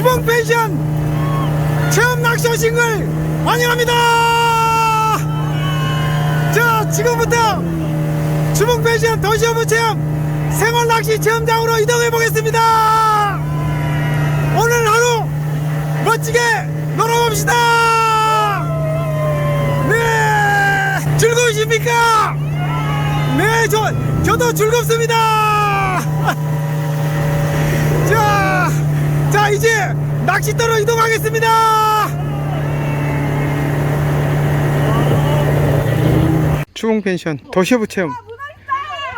주봉 펜션 체험 낚시 걸 환영합니다. 자, 지금부터 주봉 펜션 도시오브 체험 생활 낚시 체험장으로 이동해 보겠습니다. 오늘 하루 멋지게 놀아봅시다. 네, 즐거우십니까? 네, 저 저도 즐겁습니다. 자, 이제 낚싯대로 이동하겠습니다. 주봉 펜션 도시오브 체험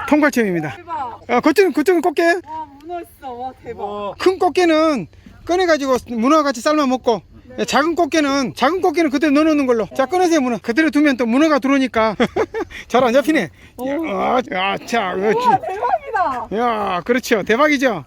통발 체험입니다. 대박. 아, 그쪽은 그쪽은 꽃게. 와 문어 있어. 와 대박. 큰 꽃게는 꺼내가지고 문어 같이 삶아 먹고 작은 꽃게는 작은 꽃게는 그대로 넣어놓는 걸로 자 꺼내세요 문어 그대로 두면 또 문어가 들어오니까 잘 안 잡히네 야, 아, 자, 와 그렇지. 대박이다. 야 그렇죠 대박이죠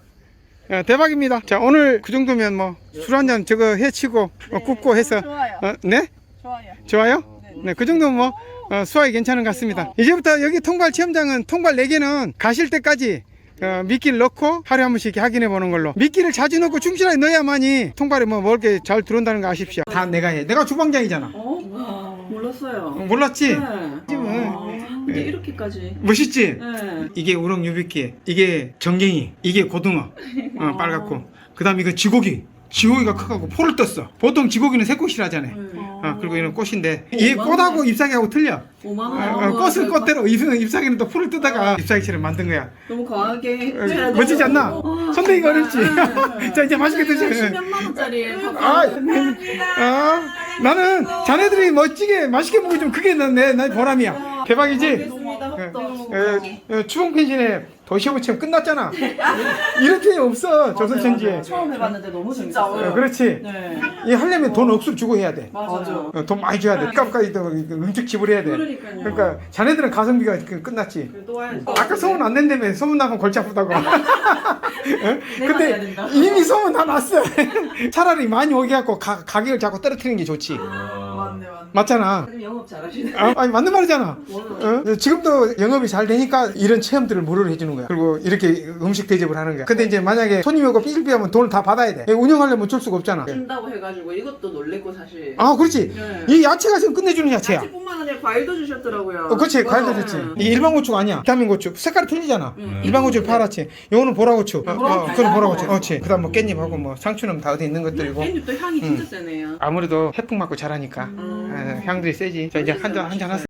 야, 대박입니다 자 오늘 그 정도면 뭐 술 한잔 저거 해치고 어, 굽고 해서 좋아요. 어, 네 좋아요. 좋아요 네 그 정도면 뭐 어, 수확이 괜찮은 것 같습니다 이제부터 여기 통발 체험장은 통발 4개는 가실 때까지 어, 미끼를 넣고 하루에 한 번씩 확인해 보는 걸로 미끼를 자주 넣고 충실하게 넣어야만이 통발이 뭐 먹을 게 잘 들어온다는 거 아십시오 다 내가 해 내가 주방장이잖아 어? 몰랐어요. 어, 몰랐지? 네. 지금 아, 근데 이렇게까지. 멋있지? 네. 이게 우럭 유비끼 이게 정갱이 이게 고등어. 어, 빨갛고. 그 다음 이거 쥐고기. 쥐고기가 커갖고 포를 떴어. 보통 쥐고기는 새꽃이라 하잖아요. 어, 그리고 이는 꽃인데 이 꽃하고 잎사귀하고 틀려. 5만 어, 원. 어, 꽃은 꽃대로 잎, 잎사귀는 또 풀을 뜨다가 잎사귀처럼 만든 거야. 너무 과하게. 어, 멋지지 않나? 어, 손대기가 어렵지? 네. 자 이제 맛있게 드세요. 십몇만 원짜리 아, 아, 나는 자네들이 멋지게 맛있게 먹어주면 그게 내, 내, 내 보람이야 대박이지? 좋습니다. 에, 에, 추봉 펜션에 도시오브 체험 끝났잖아 이런 게 없어 조선천지에 처음 해봤는데 너무 재밌었어요. 어, 그렇지 네. 이 하려면 돈 억수로 주고 해야 돼 맞아요. 어, 돈 많이 줘야 돼 값까지 또 음식 지불해야 돼 그러니까요. 그러니까 자네들은 가성비가 그- 끝났지 또. 아까 소문 안 낸다며 소문 나면 골치 아프다고 어? 내가 해야 근데 된다. 이미 소문 다 났어 차라리 많이 오게 하고 가, 가격을 자꾸 떨어뜨리는 게 좋지 맞네, 맞네. 맞잖아 선생님 영업 잘하시네. 아, 아니 맞는 말이잖아 어? 지금도 영업이 잘 되니까 이런 체험들을 무료로 해주는 거야 그리고 이렇게 음식 대접을 하는 거야 근데 이제 만약에 손님이 오고 삐질삐하면 돈을 다 받아야 돼 운영하려면 줄 수가 없잖아 준다고 해가지고 이것도 놀랬고 사실. 아 그렇지 네. 이 야채가 지금 끝내주는 야채야 야채뿐만 과일도 주셨더라고요. 어, 그렇지 과일도 맞아. 좋지. 이 일반 고추 가 아니야. 비타민 고추. 색깔이 틀리잖아. 음. 일반 고추를 파랗지. 요거는 보라 고추. 어, 보라고추 어, 그건 보라 고추. 달달하고. 그렇지. 그 다음 뭐 깻잎하고 뭐 상추는 다 어디 있는 것들이고. 깻잎도 향이 진짜 세네요. 아무래도 해풍 맞고 자라니까. 음. 아, 향들이 세지. 자 이제 한잔 한잔 하세요